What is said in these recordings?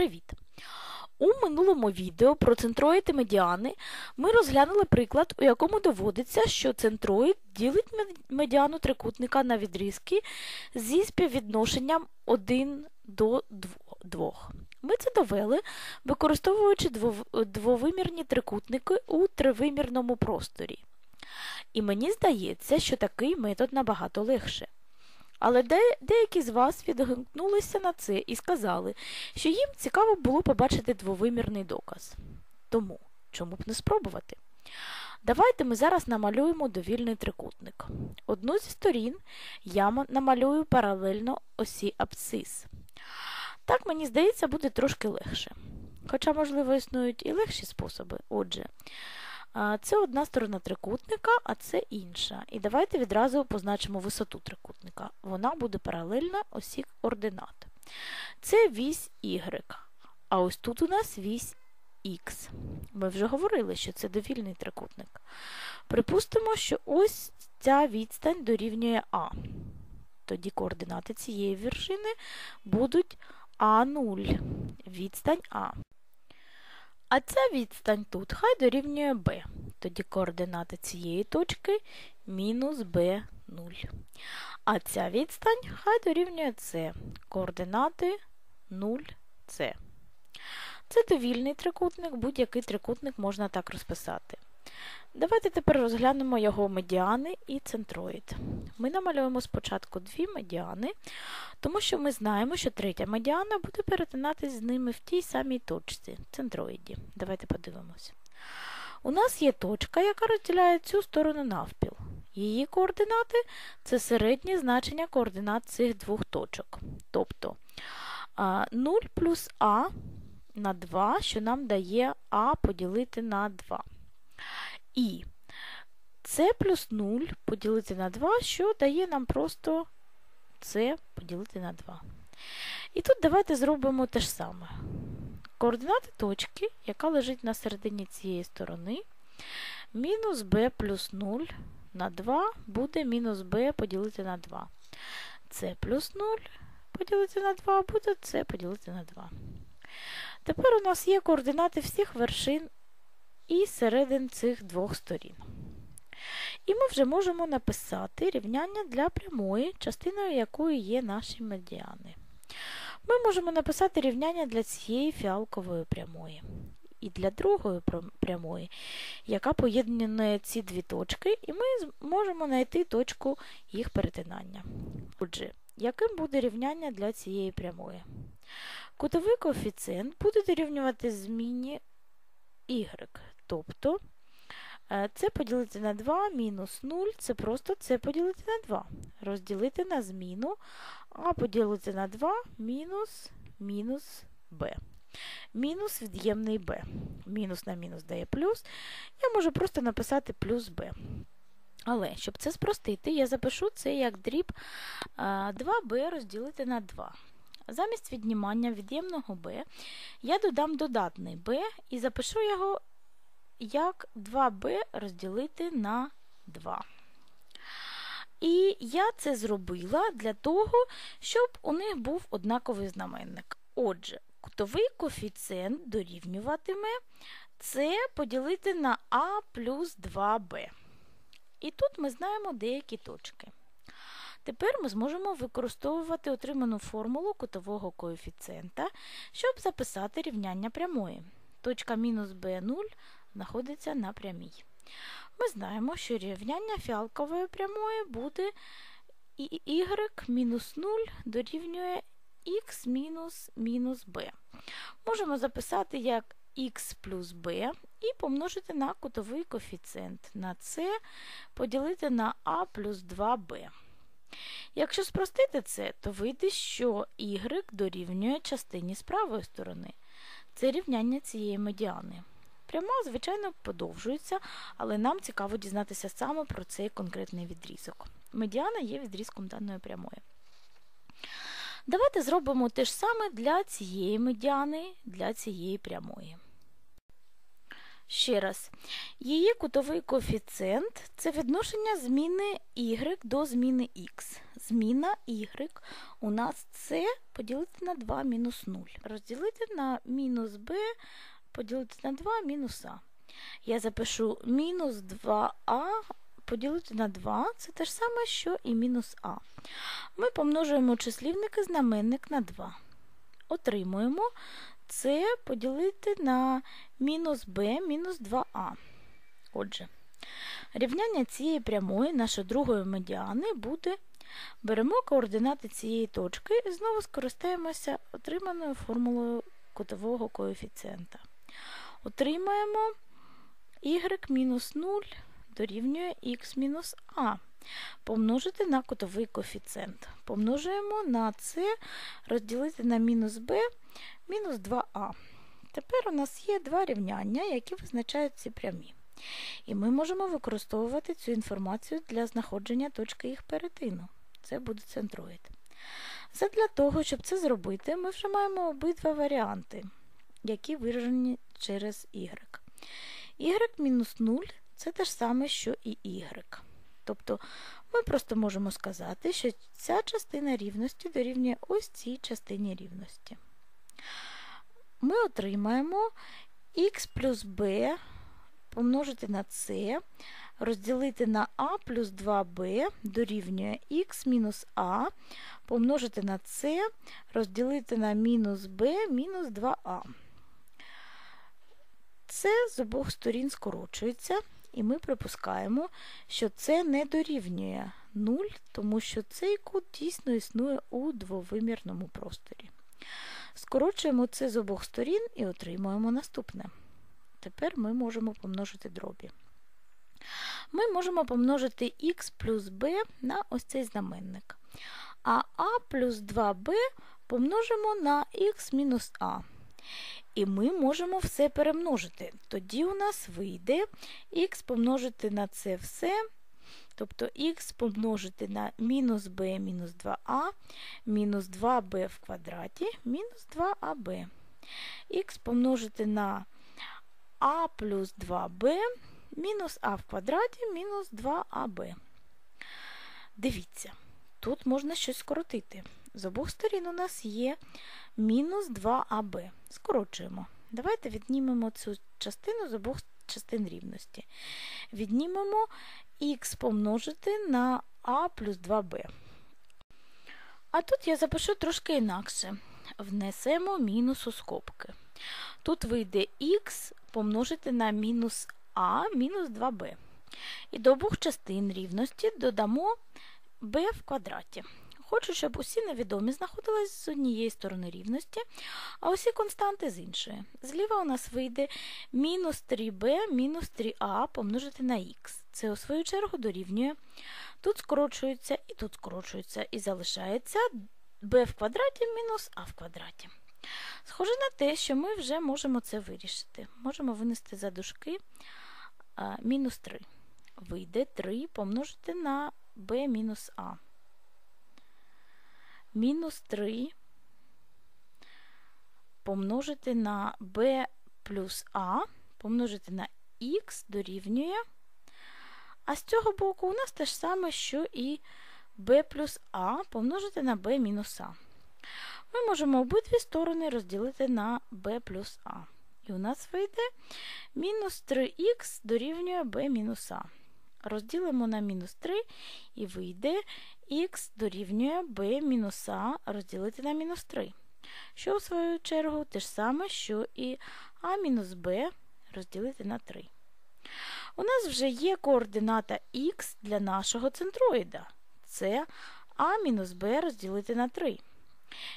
Привіт! У минулому відео про центроїд і медіани ми розглянули приклад, у якому доводиться, що центроїд ділить медіану трикутника на відрізки зі співвідношенням 1 до 2. Ми це довели, використовуючи двовимірні трикутники у тривимірному просторі. І мені здається, що такий метод набагато легше. Але де, деякі з вас відгукнулися на це і сказали, що їм цікаво було побачити двовимірний доказ. Тому, чому б не спробувати? Давайте ми зараз намалюємо довільний трикутник. Одну зі сторін я намалюю паралельно осі абсцис. Так, мені здається, буде трошки легше. Хоча, можливо, існують і легші способи. Отже, це одна сторона трикутника, а це інша. І давайте відразу позначимо висоту трикутника. Вона буде паралельна осі ординат. Це вісь Y. А ось тут у нас вісь Х. Ми вже говорили, що це довільний трикутник. Припустимо, що ось ця відстань дорівнює А. Тоді координати цієї вершини будуть А0. Відстань А. А ця відстань тут хай дорівнює b. Тоді координати цієї точки мінус b0. А ця відстань хай дорівнює c. Координати 0c. Це довільний трикутник, будь-який трикутник можна так розписати. Давайте тепер розглянемо його медіани і центроїд. Ми намалюємо спочатку дві медіани, тому що ми знаємо, що третя медіана буде перетинатись з ними в тій самій точці центроїді. Давайте подивимось. У нас є точка, яка розділяє цю сторону навпіл. Її координати це середнє значення координат цих двох точок. Тобто 0 плюс А на 2, що нам дає А поділити на 2. І С плюс 0 поділити на 2, що дає нам просто С поділити на 2. І тут давайте зробимо те ж саме. Координати точки, яка лежить на середині цієї сторони, мінус b плюс 0 на 2 буде мінус b поділити на 2. С плюс 0 поділити на 2 буде С поділити на 2. Тепер у нас є координати всіх вершин і середин цих двох сторін. І ми вже можемо написати рівняння для прямої, частиною якої є наші медіани. Ми можемо написати рівняння для цієї фіалкової прямої. І для другої прямої, яка поєднує ці дві точки, і ми можемо знайти точку їх перетинання. Отже, яким буде рівняння для цієї прямої? Кутовий коефіцієнт буде дорівнювати зміні y, тобто це поділити на 2 мінус 0, це просто це поділити на 2. Розділити на зміну, а поділити на 2 мінус мінус b. Мінус від'ємний b. Мінус на мінус дає плюс. Я можу просто написати плюс b. Але, щоб це спростити, я запишу це як дріб 2b розділити на 2. Замість віднімання від'ємного b я додам додатний b і запишу його як 2b розділити на 2. І я це зробила для того, щоб у них був однаковий знаменник. Отже, кутовий коефіцієнт дорівнюватиме це поділити на А плюс 2b. І тут ми знаємо деякі точки. Тепер ми зможемо використовувати отриману формулу кутового коефіцієнта, щоб записати рівняння прямої. Точка мінус b0 знаходиться на прямій. Ми знаємо, що рівняння фіалкової прямої буде y мінус 0 дорівнює x мінус мінус b. Можемо записати як x плюс b і помножити на кутовий коефіцієнт на c поділити на a плюс 2b. Якщо спростити це, то вийде, що y дорівнює частині з правої сторони. Це рівняння цієї медіани. Пряма, звичайно, подовжується, але нам цікаво дізнатися саме про цей конкретний відрізок. Медіана є відрізком даної прямої. Давайте зробимо те ж саме для цієї медіани, для цієї прямої. Ще раз, її кутовий коефіцієнт це відношення зміни y до зміни x. Зміна y у нас c поділити на 2 мінус 0. Розділити на мінус b, поділити на 2 мінус а. Я запишу мінус 2а поділити на 2, це те ж саме, що і мінус а. Ми помножуємо числівник і знаменник на 2. Отримуємо це поділити на мінус b мінус 2а. Отже, рівняння цієї прямої, нашої другої медіани, буде. Беремо координати цієї точки і знову скористаємося отриманою формулою кутового коефіцієнта. Отримаємо y-0 дорівнює x-а. Помножити на кутовий коефіцієнт. Помножуємо на це розділити на мінус b мінус 2а. Тепер у нас є два рівняння, які визначають ці прямі. І ми можемо використовувати цю інформацію для знаходження точки їх перетину. Це буде центроїд. Задля того, щоб це зробити, ми вже маємо обидва варіанти, які виражені через y. y-0 це те ж саме, що і y. Тобто ми просто можемо сказати, що ця частина рівності дорівнює ось цій частині рівності. Ми отримаємо х плюс b помножити на c, розділити на а плюс 2b дорівнює х мінус а, помножити на c, розділити на мінус b мінус 2а. Це з обох сторін скорочується, і ми припускаємо, що це не дорівнює 0, тому що цей кут дійсно існує у двовимірному просторі. Скорочуємо це з обох сторін і отримуємо наступне. Тепер ми можемо помножити дробі. Ми можемо помножити х плюс b на ось цей знаменник. А а плюс 2b помножимо на х мінус а. І ми можемо все перемножити. Тоді у нас вийде х помножити на це все. Тобто х помножити на мінус b мінус 2а, мінус 2b в квадраті, мінус 2аб. х помножити на а плюс 2b мінус а в квадраті мінус 2аб. Дивіться, тут можна щось скоротити. З обох сторін у нас є мінус 2аб. Скорочуємо. Давайте віднімемо цю частину з обох частин рівності. Віднімемо х помножити на а плюс 2b. А тут я запишу трошки інакше. Внесемо мінус у скобки. Тут вийде х помножити на мінус а мінус 2b. І до обох частин рівності додамо b в квадраті. Хочу, щоб усі невідомі знаходились з однієї сторони рівності, а усі константи з іншої. Зліва у нас вийде мінус 3b мінус 3а помножити на х. Це, у свою чергу, дорівнює. Тут скорочується і тут скорочується, і залишається b в квадраті мінус а в квадраті. Схоже на те, що ми вже можемо це вирішити. Можемо винести за дужки мінус 3. Вийде 3 помножити на b мінус а. Мінус 3 помножити на b плюс а, помножити на х дорівнює. А з цього боку у нас те ж саме, що і b плюс а помножити на b мінус а. Ми можемо обидві сторони розділити на b плюс а. І у нас вийде мінус 3х дорівнює b мінус а. Розділимо на мінус 3 і вийде х дорівнює b мінус а розділити на мінус 3. Що, в свою чергу, те ж саме, що і а мінус b розділити на 3. У нас вже є координата х для нашого центроїда. Це а мінус b розділити на 3.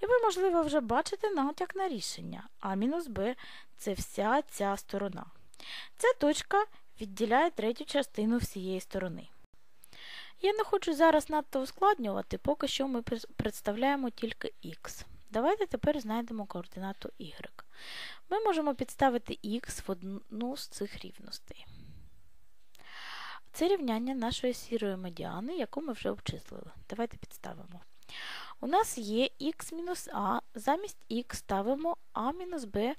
І ви, можливо, вже бачите натяк на рішення. А мінус b це вся ця сторона. Ця точка відділяє третю частину всієї сторони. Я не хочу зараз надто ускладнювати, поки що ми представляємо тільки х. Давайте тепер знайдемо координату y. Ми можемо підставити х в одну з цих рівностей. Це рівняння нашої сірої медіани, яку ми вже обчислили. Давайте підставимо. У нас є х-а, замість х ставимо а-b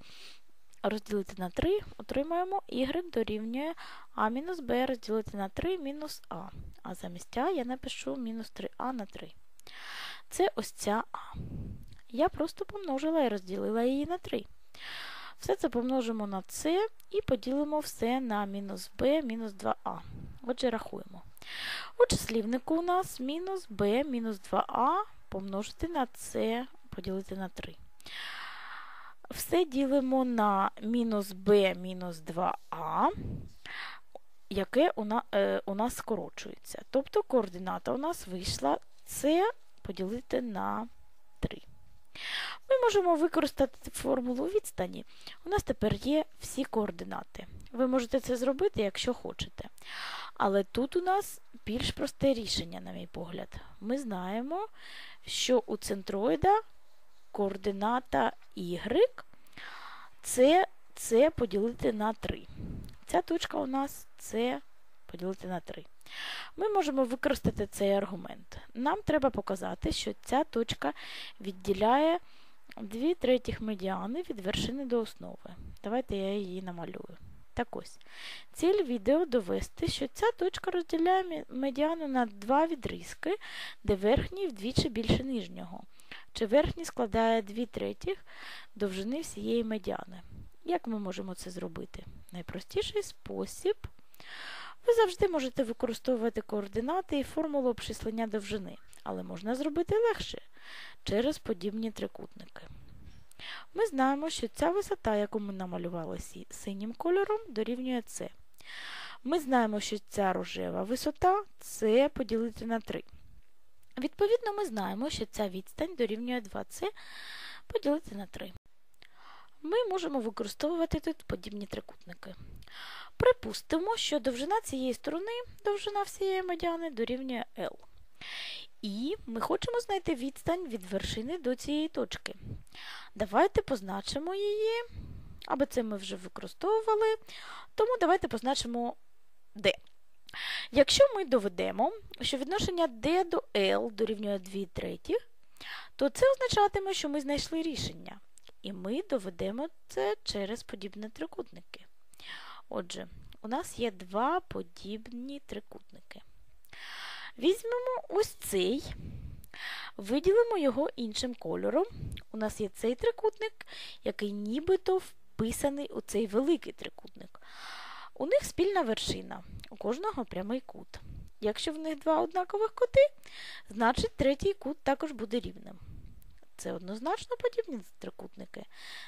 розділити на 3, отримаємо y дорівнює а-b розділити на 3 мінус а. А замість а я напишу мінус 3а на 3. Це ось ця А. Я просто помножила і розділила її на 3. Все це помножимо на С і поділимо все на мінус b мінус 2а. Отже, рахуємо. У числівнику у нас мінус b мінус 2а помножити на С поділити на 3. Все ділимо на мінус b мінус 2а, яке е, у нас скорочується. Тобто координата у нас вийшла С поділити на 3. Ми можемо використати формулу відстані. У нас тепер є всі координати. Ви можете це зробити, якщо хочете. Але тут у нас більш просте рішення, на мій погляд. Ми знаємо, що у центроїда координата y це це поділити на 3. Ця точка у нас це поділити на 3. Ми можемо використати цей аргумент. Нам треба показати, що ця точка відділяє 2 третіх медіани від вершини до основи. Давайте я її намалюю. Так ось, ціль відео довести, що ця точка розділяє медіану на два відрізки, де верхній вдвічі більше нижнього. Чи верхній складає 2 третіх довжини всієї медіани. Як ми можемо це зробити? Найпростіший спосіб. Ви завжди можете використовувати координати і формулу обчислення довжини, але можна зробити легше через подібні трикутники. Ми знаємо, що ця висота, яку ми намалювали синім кольором, дорівнює С. Ми знаємо, що ця рожева висота С поділити на 3. Відповідно, ми знаємо, що ця відстань дорівнює 2С поділити на 3. Ми можемо використовувати тут подібні трикутники. Припустимо, що довжина цієї сторони, довжина всієї медіани дорівнює L. І ми хочемо знайти відстань від вершини до цієї точки. Давайте позначимо її, аби це ми вже використовували, тому давайте позначимо D. Якщо ми доведемо, що відношення D до L дорівнює 2 треті, то це означатиме, що ми знайшли рішення. І ми доведемо це через подібні трикутники. Отже, у нас є два подібні трикутники. Візьмемо ось цей, виділимо його іншим кольором. У нас є цей трикутник, який нібито вписаний у цей великий трикутник. У них спільна вершина, у кожного прямий кут. Якщо в них два однакових кути, значить третій кут також буде рівним. Це однозначно подібні трикутники.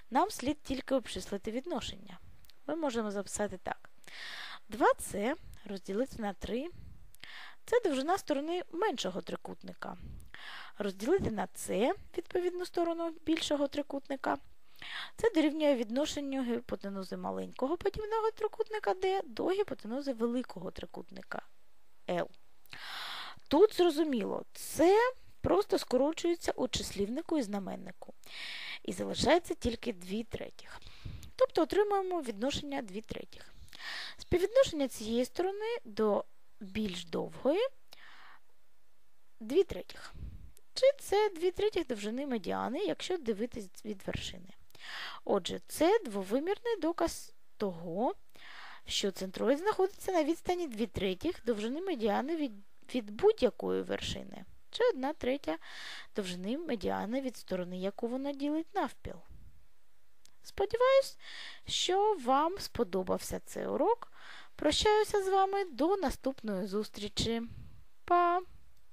Нам слід тільки обчислити відношення. Ми можемо записати так. 2С розділити на 3. Це довжина сторони меншого трикутника. Розділити на С, відповідну сторону більшого трикутника. Це дорівнює відношенню гіпотенузи маленького подібного трикутника D до гіпотенузи великого трикутника L. Тут зрозуміло, це просто скорочується у числівнику і знаменнику. І залишається тільки 2 третіх. Тобто отримуємо відношення 2 третіх. Співвідношення цієї сторони до більш довгої 2 третіх. Чи це 2 третіх довжини медіани, якщо дивитись від вершини. Отже, це двовимірний доказ того, що центроїд знаходиться на відстані 2 третіх довжини медіани від, від будь-якої вершини, чи 1 третя довжини медіани від сторони, яку вона ділить навпіл. Сподіваюсь, що вам сподобався цей урок. Прощаюся з вами до наступної зустрічі. Па!